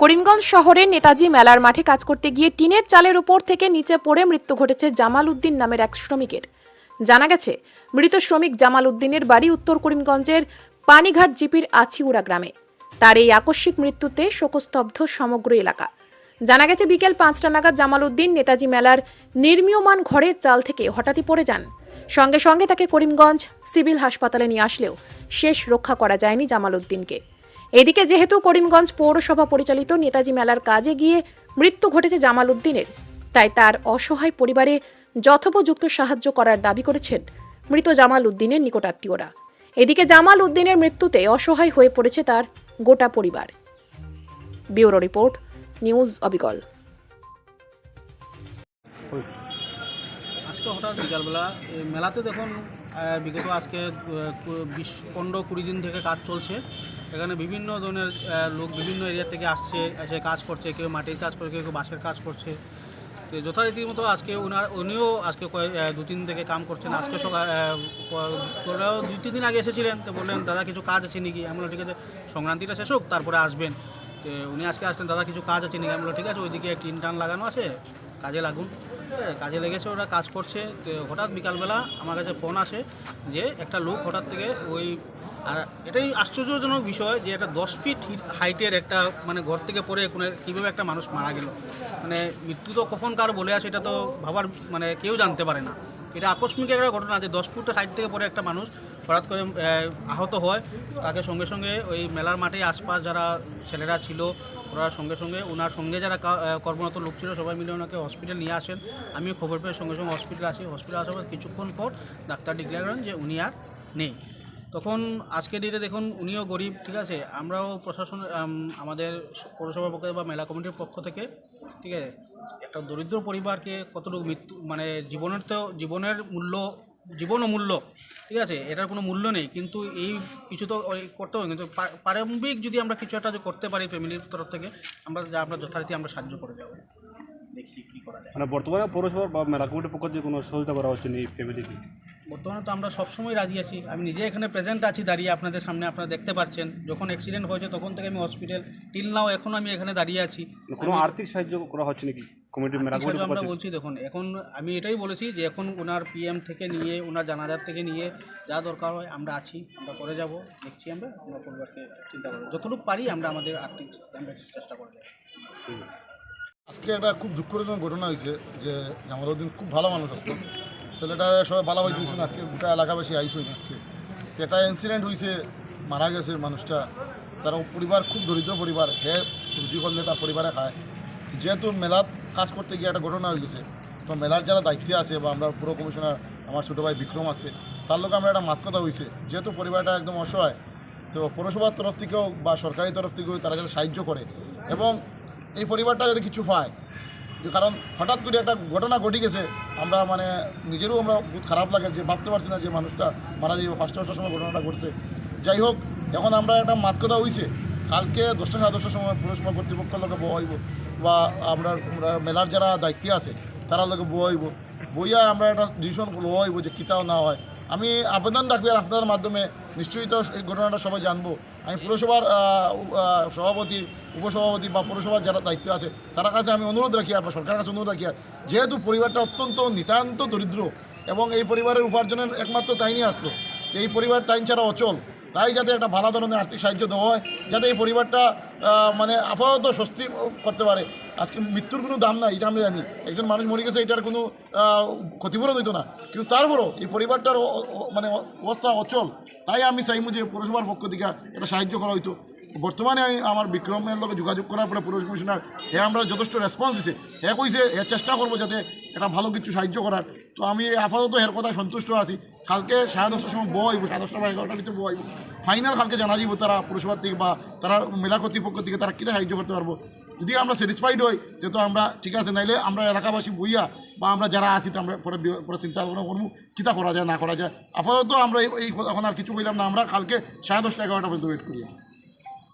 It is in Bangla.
করিমগঞ্জ শহরের নেতাজি মেলার মাঠে কাজ করতে গিয়ে টিনের চালের উপর থেকে নিচে পড়ে মৃত্যু ঘটেছে জামাল উদ্দিন নামের এক শ্রমিকের। জানা গেছে, মৃত শ্রমিক জামাল উদ্দিনের বাড়ি উত্তর করিমগঞ্জের পানিঘাট জিপির আছিউড়া গ্রামে। তার এই আকস্মিক মৃত্যুতে শোকস্তব্ধ সমগ্র এলাকা। জানা গেছে, বিকেল পাঁচটা নাগাদ জামাল উদ্দিন নেতাজি মেলার নির্মীয়মান ঘরের চাল থেকে হঠাৎই পড়ে যান। সঙ্গে সঙ্গে তাকে করিমগঞ্জ সিভিল হাসপাতালে নিয়ে আসলেও শেষ রক্ষা করা যায়নি জামাল উদ্দিনকে এদিকে যেহেতু করিমগঞ্জ পৌরসভা পরিচালিত নেতাজি মেলার কাজে গিয়ে মৃত্যু ঘটেছে জামাল উদ্দিনের, তাই তার অসহায় পরিবারে যথোপযুক্ত সাহায্য করার দাবি করেছেন মৃত জামাল উদ্দিনের নিকটাত্মীয়রা। এদিকে জামাল উদ্দিনের মৃত্যুতে অসহায় হয়ে পড়েছে তার গোটা পরিবার। ব্যুরো রিপোর্ট, নিউজ অবিকল। আজকে হঠাৎ বিকালবেলা মেলাতে দেখুন বিগত আজকে বিশ, পনেরো কুড়ি দিন থেকে কাজ চলছে। এখানে বিভিন্ন ধরনের লোক বিভিন্ন এরিয়া থেকে আসছে, এসে কাজ করছে, কেউ মাটির কাজ করছে, কেউ বাঁশের কাজ করছে। তো যথারীতির মতো আজকে ওনার, উনিও আজকে দু তিন থেকে কাম করছেন। আজকে সকাল দুই তিন দিন আগে এসেছিলেন। তো বললেন, দাদা, কিছু কাজ আছে নাকি? আমি ঠিক আছে, সংক্রান্তিটা শেষ হোক, তারপরে আসবেন। তো উনি আজকে আসলেন, দাদা, কিছু কাজ আছে নাকি? আমি ঠিক আছে, ওইদিকে টিন টান লাগানো আছে, কাজে লাগুন। কাজে লেগেছে, ওরা কাজ করছে। তো হঠাৎ বিকালবেলা আমার কাছে ফোন আসে যে একটা লোক হঠাৎ থেকে ওই, আর এটাই আশ্চর্যজনক বিষয় যে একটা দশ ফিট হাইটের একটা মানে ঘর থেকে পড়ে কোনো কীভাবে একটা মানুষ মারা গেল। মানে মৃত্যু তো কখন কার বলে আসে, এটা তো ভাবার মানে কেউ জানতে পারে না। এটা আকস্মিক একটা ঘটনা যে দশ ফুট হাইট থেকে পড়ে একটা মানুষ হঠাৎ করে আহত হয়। তাকে সঙ্গে সঙ্গে ওই মেলার মাঠে আশপাশ যারা ছেলেরা ছিল, ওরা সঙ্গে সঙ্গে ওনার সঙ্গে যারা কর্মরত লোক ছিল, সবাই মিলে ওনাকে হসপিটাল নিয়ে আসেন। আমি খবর পেয়ে সঙ্গে সঙ্গে হসপিটাল আসি। হসপিটাল আসার পর কিছুক্ষণ পর ডাক্তার ডিক্লেয়ার করেন যে উনি আর নেই। তখন আজকে ডেটে দেখুন উনিও গরিব, ঠিক আছে? আমরাও প্রশাসন আমাদের পৌরসভার পক্ষ বা মেলা কমিটির পক্ষ থেকে, ঠিক আছে? একটা দরিদ্র পরিবারকে কতটুকু মৃত্যু মানে জীবনের তো, জীবনের মূল্য, জীবন মূল্য, ঠিক আছে? এটার কোনো মূল্য নেই, কিন্তু এই কিছু তো করতে হবে। কিন্তু প্রারম্ভিক যদি আমরা কিছু একটা করতে পারি ফ্যামিলির তরফ থেকে, আমরা যা আমরা যথারীতি আমরা সাহায্য করে দেবো। দেখি কী করা যায়। মানে বর্তমানে পৌরসভার বা মেলা কমিটির পক্ষ থেকে কোনো সহযোগিতা করা হচ্ছে এই ফ্যামিলিকে বর্তমানে তো আমরা সবসময় রাজি আছি। আমি নিজে এখানে প্রেজেন্ট আছি দাঁড়িয়ে আপনাদের সামনে আপনারা দেখতে পাচ্ছেন। যখন অ্যাক্সিডেন্ট হয়েছে তখন থেকে আমি হসপিটাল টিল নাও এখন আমি এখানে দাঁড়িয়ে আছি। কোনো আর্থিক সাহায্য করা হচ্ছে নাকি? কমিটির আমরা বলছি দেখুন এখন আমি এটাই বলেছি যে এখন ওনার পিএম থেকে নিয়ে ওনার জানাজার থেকে নিয়ে যা দরকার হয় আমরা আছি আমরা করে যাব দেখছি আমরা আমরা পরিবারকে চিন্তা করব। যতটুকু পারি আমরা আমাদের আর্থিক চেষ্টা করে যাব। আজকে একটা খুব দুঃখজনক ঘটনা হয়েছে যে জামালউদ্দিন খুব ভালো মানুষ আসতো। ছেলেটা সবাই ভালোভাবে দিয়েছেন আজকে গোটা এলাকাবাসী হইনি আজকে। একটা ইনসিডেন্ট হয়েছে মারা গেছে মানুষটা। তার পরিবার খুব দরিদ্র পরিবার, হে রুজি করলে তার পরিবারে খায়। যেহেতু মেলাত কাজ করতে গিয়ে একটা ঘটনা হয়ে গেছে, তো মেলার যারা দায়িত্বে আছে বা আমরা পুরো কমিশনার, আমার ছোটো ভাই বিক্রম আছে, তার লোক আমরা একটা মাত কথা হয়েছে যেহেতু পরিবারটা একদম অসহায়, তো পৌরসভার তরফ থেকেও বা সরকারি তরফ থেকেও তারা যাতে সাহায্য করে। এবং এই পরিবারটা যদি কিছু পায় কারণ হঠাৎ করে একটা ঘটনা ঘটে গেছে, আমরা মানে নিজেরও আমরা বহুত খারাপ লাগে যে ভাবতে পারছি না যে মানুষটা মারা যাবে ফার্স্ট আসার সময় ঘটনাটা ঘটছে। যাই হোক, এখন আমরা একটা মাত কথা হয়েছে কালকে দশটা সাড়ে দশটার সময় পুরসভা কর্তৃপক্ষের লোকে বইব বা আমরা মেলার যারা দায়িত্বে আছে, তারা লোকে বইব বইয়া আমরা একটা ডিসিশন হইব যে কিতাও না হয়। আমি আবেদন রাখবি আর আপনাদের মাধ্যমে। নিশ্চয়ই তো এই ঘটনাটা সবাই জানব। আমি পুরসভার সভাপতি, উপসভাপতি বা পুরসভার যারা দায়িত্ব আছে, তারা কাছে আমি অনুরোধ রাখি আর বা সরকারের কাছে অনুরোধ রাখি আর, যেহেতু পরিবারটা অত্যন্ত নিতান্ত দরিদ্র এবং এই পরিবারের উপার্জনের একমাত্র তাইনি আসলো। এই পরিবার তাইন ছাড়া অচল। তাই যাতে একটা ভালো ধরনের আর্থিক সাহায্য দেওয়া হয়, যাতে এই পরিবারটা মানে আপাতত স্বস্তি করতে পারে। আজকে মৃত্যুর কোনো দাম নাই, এটা আমরা জানি। একজন মানুষ মরে গেছে, এটার কোনো ক্ষতিপূরণ হইতো না। কিন্তু তারপরও এই পরিবারটার মানে অবস্থা অচল। তাই আমি চাইব যে পৌরসভার পক্ষ থেকে এটা সাহায্য করা হইতো। বর্তমানে আমি আমার বিক্রমের লোক যোগাযোগ করার পরে পুলিশ কমিশনার, হে আমরা যথেষ্ট রেসপন্স দিছে। হে কইছে, হে চেষ্টা করব যাতে এটা ভালো কিছু সাহায্য করার। তো আমি আপাতত এর কথায় সন্তুষ্ট আছি। কালকে সাড়ে দশটার সময় বই সাড়ে দশটা বা এগারোটার ভিতরে বইব ফাইনাল কালকে জানা যাব তারা পুরসভার থেকে বা তারা মেলা কর্তৃপক্ষ থেকে তারা কীটা সাহায্য করতে পারব। যদি আমরা স্যাটিসফাইড হই, যেহেতু আমরা, ঠিক আছে, নাইলে আমরা এলাকাবাসী বইয়া বা আমরা যারা আছি আমরা পরে পরে চিন্তা ভাবনা করব কীটা করা যায়, না করা যায়। আপাতত আমরা এই এই এখন আর কিছু কইলাম না, আমরা কালকে সাড়ে দশটা, এগারোটা পর্যন্ত ওয়েট করি।